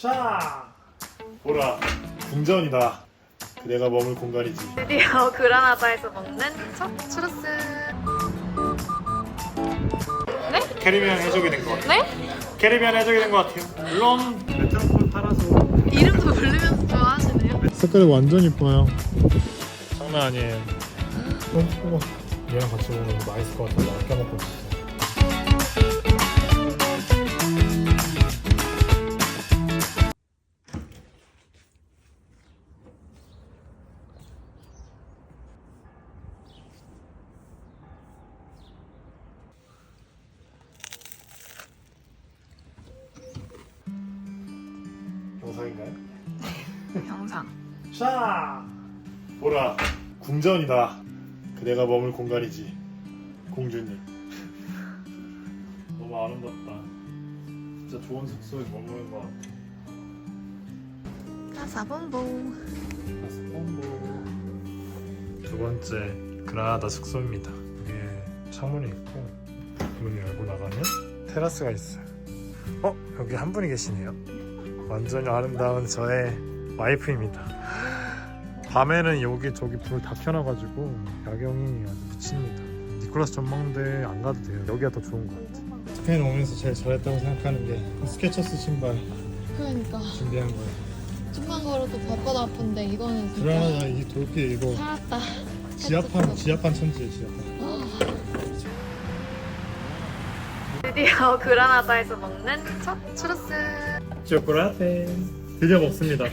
샤! 보라, 궁전이다. 그대가 머물 공간이지. 드디어 그라나다에서 먹는 첫 추러스. 캐리비안 해적이 된 것 같아. 네? 캐리비안 해적이 된 것 같아요. 물론 메트로폴 타라서 이름도 부르면서 좋아하시네요. 색깔이 완전 이뻐요. 장난 아니에요. 어, 어. 얘랑 같이 먹으면 맛있을 것 같아서 아껴 먹고 있어. 영상. 샤! 보라, 궁전이다. 그대가 머물 공간이지. 공주님. 너무 아름답다. 진짜 좋은 숙소에 머무는 것 같아. 까사본보. 두 번째 그라나다 숙소입니다. 여기에 창문이 있고 문을 열고 나가면 테라스가 있어요. 어? 여기 한 분이 계시네요. 완전히 아름다운 저의 와이프입니다. 밤에는 여기 저기 불다 켜놔가지고 야경이 아주 미칩니다. 니콜라스 전망대 안 가도 돼요. 여기가 더 좋은 것 같아. 스페인 오면서 제일 잘했다고 생각하는 게 스케쳐스 신발 그러니까 준비한 거예요. 좀만 걸어도 발바닥 아픈데 이거는 진짜 그라나다 이 돌길 이거 살았다 지하판 지하판 천지예요 지하판. 드디어 그라나다에서 먹는 첫 추러스. 초콜라테 드디어 먹습니다.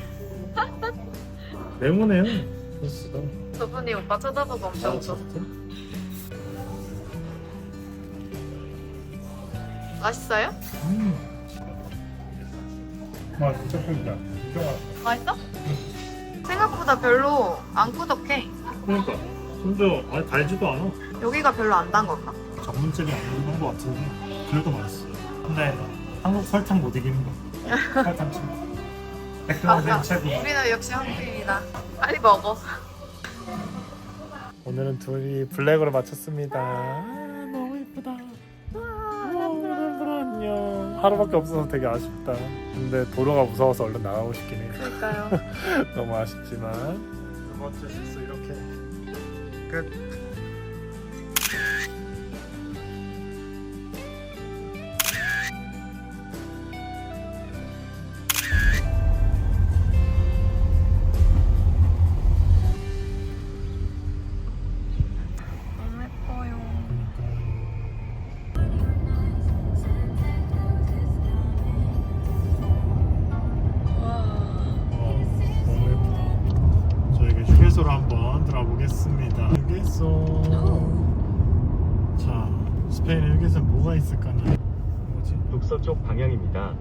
소스가. 저분이 오빠 쳐다보고 엄청 웃어. 맛있어요? 음. 와 진짜 크다. 진짜 맛있어? 생각보다 별로 안 꾸덕해. 그러니까 심지어 아니 달지도 않아. 여기가 별로 안 단 건가? 전문집이 아닌 것 같은데 그래도 맛있어요. 근데 한국 설탕 못 이기는 거. 설탕 친구. 백종원 선생님 최고. 우리는 역시 한국인이다. 빨리 먹어. 오늘은 둘이 블랙으로 맞췄습니다. 아, 너무 예쁘다. 와, 안녕. 하루밖에 없어서 되게 아쉽다. 근데 도로가 무서워서 얼른 나가고 싶긴 해. 그러니까요. 너무 아쉽지만 두 번째 실수 이렇게 끝. 휴게소. 자, 스페인 휴게소 뭐가 있을까나? 뭐지? 북서쪽 방향입니다.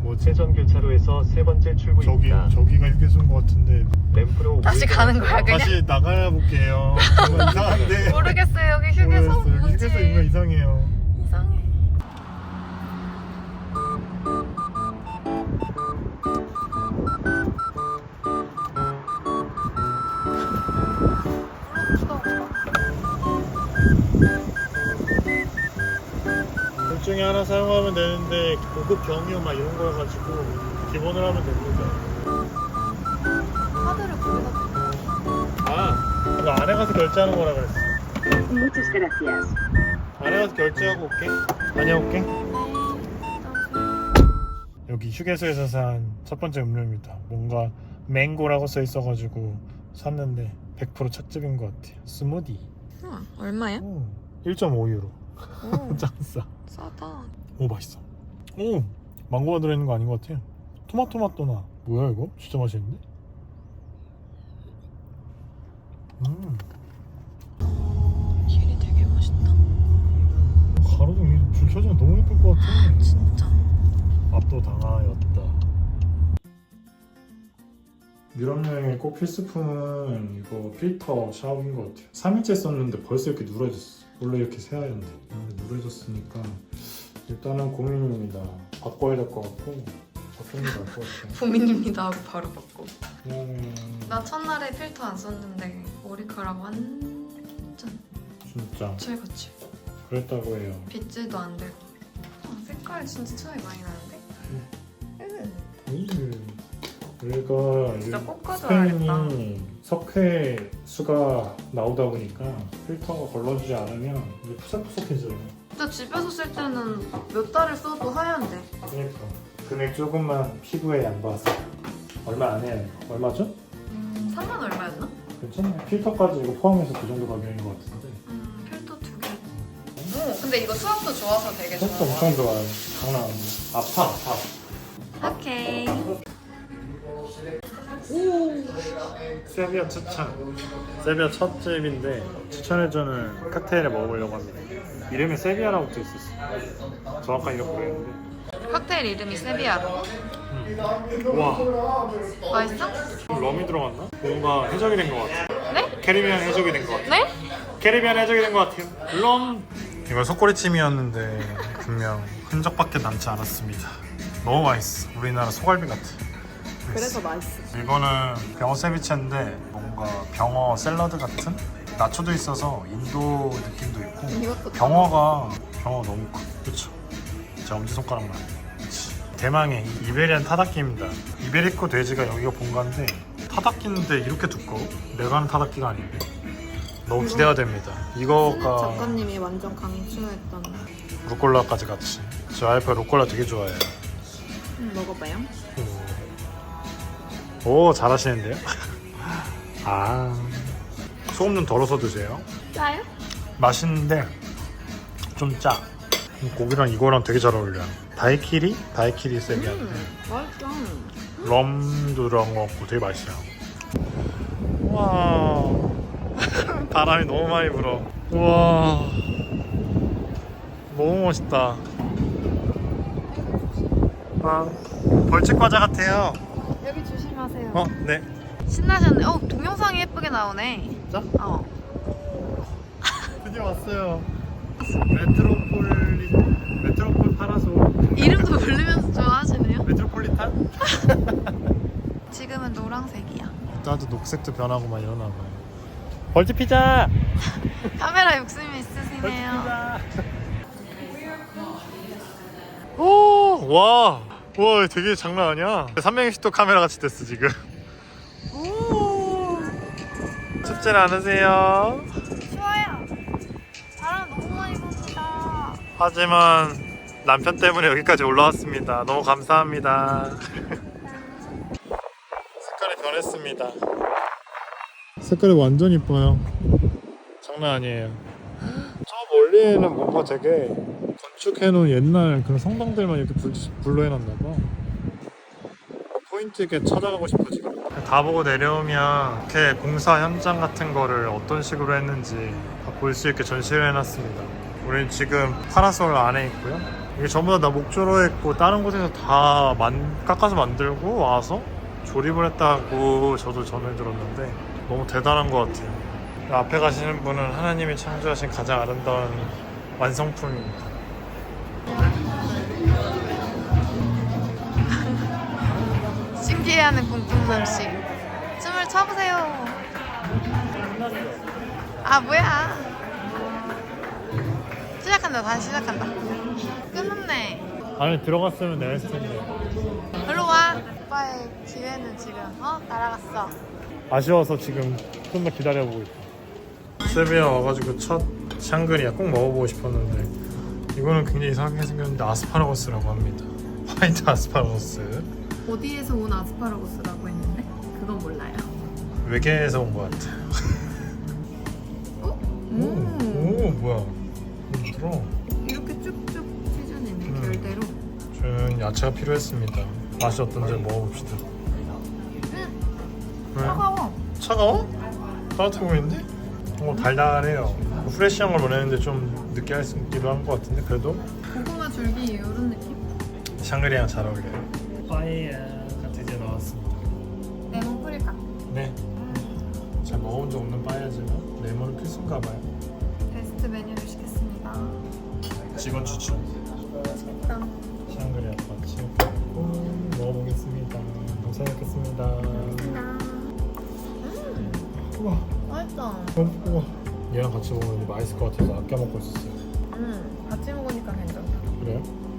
뭐지? 세전 교차로에서 세 번째 저기 출구입니다. 저기가 휴게소인 것 같은데 램프로 다시 가는 거야, 그냥? 다시 나가야 볼게요. 뭔가 이상한데. 모르겠어요. 여기 휴게소 모르겠어요. 뭐지? 휴게소 인가 이상해요. 중에 하나 사용하면 되는데 고급 경유 막 이런 거 가지고 기본을 하면 됩니다. 카드를 거기다 아, 이거 안에 가서 결제하는 거라 그랬어. Muchas gracias. 안에 가서 결제하고 올게. 다녀올게. 여기 휴게소에서 산 첫 번째 음료입니다. 뭔가 맹고라고 써 있어가지고 샀는데 100% 착즙인 것 같아요. 스무디. 응, 얼마야? 오, 1.5유로. 오, 짱 싸. 싸다. 오 맛있어. 오 망고가 들어있는 거 아닌 것 같아요. 토마토 맛도 나. 뭐야 이거? 진짜 맛있는데? 음 길이 되게 멋있다. 가로등 이불 켜지면 너무 예쁠 것 같아. 진짜. 압도당하였다. 유럽 여행의 꼭 필수품은 이거 필터 샤워인 것 같아요. 3일째 썼는데 벌써 이렇게 누래졌어. 원래 이렇게 새하얀데 근데 누래졌으니까 일단은 고민입니다. 바꿔야 될 것 같고 바꾸는 게 나을 것 같아요. 고민입니다 하고 바로 바꿔. 음, 나 첫날에 필터 안 썼는데 머리카락 완전 진짜 칠같이 그랬다고 해요. 빗질도 안 되고. 아, 색깔 진짜 차이 많이 나는데? 응. 음. 우리가 진짜 꼭 가져야겠다. 스페인이 석회 수가 나오다 보니까 필터가 걸러지지 않으면 이게 푸석푸석해져요. 진짜 집에서 쓸 때는 몇 달을 써도 하얀데. 그러니까 금액 조금만 피부에 양보하세요. 얼마 안 해요. 얼마죠? 음, 3만 얼마였나? 괜찮아요. 필터까지 이거 포함해서 그 정도 가격인 것 같은데. 음, 필터 두 개. 오, 근데 이거 수압도 좋아서 되게 좋아. 엄청 좋아요. 장난 아니에요. 아파 아파. 오케이. 세비야 추천. 세비야 첫 집인데 추천해주는 칵테일을 먹어보려고 합니다. 이름이 세비야라고 써 있었어. 정확하게 이거 모르겠는데. 칵테일 이름이 세비야로. 와, 맛있어? 럼이 들어갔나? 뭔가 해적이 된 것 같아. 네? 캐리비안 해적이 된 것 같아. 네? 캐리비안 해적이 된 것 같아요. 럼. 이건 속꼬리찜이었는데 분명 흔적밖에 남지 않았습니다. 너무 맛있어. 우리나라 소갈비 같아. 그래서 맛있어. 이거는 병어 세비체인데 뭔가 병어 샐러드 같은 나초도 있어서 인도 느낌도 있고 이것도 병어가 병어 너무 커 그쵸 제 엄지 손가락만 그치. 대망의 이베리안 타다키입니다 이베리코 돼지가 여기가 본가인데 타다키인데 이렇게 두꺼워? 내가 하는 타다키가 아닌데 너무 기대가 됩니다 이거가 작가님이 완전 강추했던. 루꼴라까지 같이 제 와이프가 루꼴라 되게 좋아해요 음, 먹어봐요. 오 잘하시는데요? 아 소금 좀 덜어서 드세요 짜요? 맛있는데 좀 짜. 고기랑 이거랑 되게 잘 어울려요. 다이키리? 다이키리 세비한데 음, 맛있어. 럼도 들어간 것 같고 되게 맛있어요. 와 바람이 너무 많이 불어. 와 너무 멋있다. 아 벌집 과자 같아요. 여기 조심하세요. 어 네. 신나셨네. 어, 동영상이 예쁘게 나오네. 진짜? 어. 드디어 왔어요. 메트로폴리 메트로폴 파라솔 이름도 부르면서 좋아하시네요. 메트로폴리탄? 지금은 노란색이야. 나도 녹색도 변하고 막 이러나 봐요. 벌집 피자. 카메라 욕심이 있으시네요. 오, 와, 와, 되게 장난 아니야. 360도 카메라 같이 됐어 지금. 오, 춥진 않으세요? 좋아요. 바람 너무 많이 붑니다. 하지만 남편 때문에 여기까지 올라왔습니다. 너무 감사합니다. 색깔이 변했습니다. 색깔이 완전 이뻐요. 장난 아니에요. 저 멀리에는 뭔가 되게 건축해놓은 옛날 그런 성당들만 이렇게 불, 불로 해놨나봐. 포인트 있게 찾아가고 싶어 지금. 다 보고 내려오면 이렇게 공사 현장 같은 거를 어떤 식으로 했는지 다 볼 수 있게 전시를 해놨습니다. 우리는 지금 파라솔 안에 있고요. 이게 전부 다나 목조로 했고 다른 곳에서 다 만, 깎아서 만들고 와서 조립을 했다고 저도 전해 들었는데 너무 대단한 것 같아요. 앞에 가시는 분은 하나님이 창조하신 가장 아름다운 완성품입니다. 하는 공통남 씨. 춤을 춰보세요. 아 뭐야? 시작한다. 다시 시작한다. 끊었네. 안에 들어갔으면 내가 했을 텐데 일로 와. 오빠의 기회는 지금 어 날아갔어. 아쉬워서 지금 좀 더 기다려보고 있다. 세비야 와가지고 첫 샹그리아 꼭 먹어보고 싶었는데 이거는 굉장히 이상하게 생겼는데 아스파라거스라고 합니다. 화이트 아스파라거스. 어디에서 온 아스파라거스라고 했는데 그건 몰라요. 외계에서 온 것 같아. 오, 오 뭐야? 들어. 이렇게 쭉쭉 찢어내네 음. 결대로. 저는 야채가 필요했습니다. 맛이 어떤지 먹어봅시다. 왜? 차가워. 차가워? 따뜻해 보이는데? 어, 달달해요. 프레시한 걸 원했는데 좀 느끼할 수 있기도 한 것 같은데 그래도 고구마 줄기 이런 느낌? 샹그리랑 잘 어울려요. 빠이야가 드디어 나왔습니다. 레몬 뿌릴까? 네. 잘 먹어본 적 없는 빠이야지만 레몬은 필수인가 봐요. 베스트 메뉴를 시켰습니다. 직원 추천. 샹그리아 파치 음, 먹어보겠습니다. 감사하겠습니다. 우와, 맛있다. 너무 우와. 얘랑 같이 먹으면 맛있을 것 같아서 아껴 먹고 있었어요. 음, 같이 먹으니까 괜찮다. 그래요?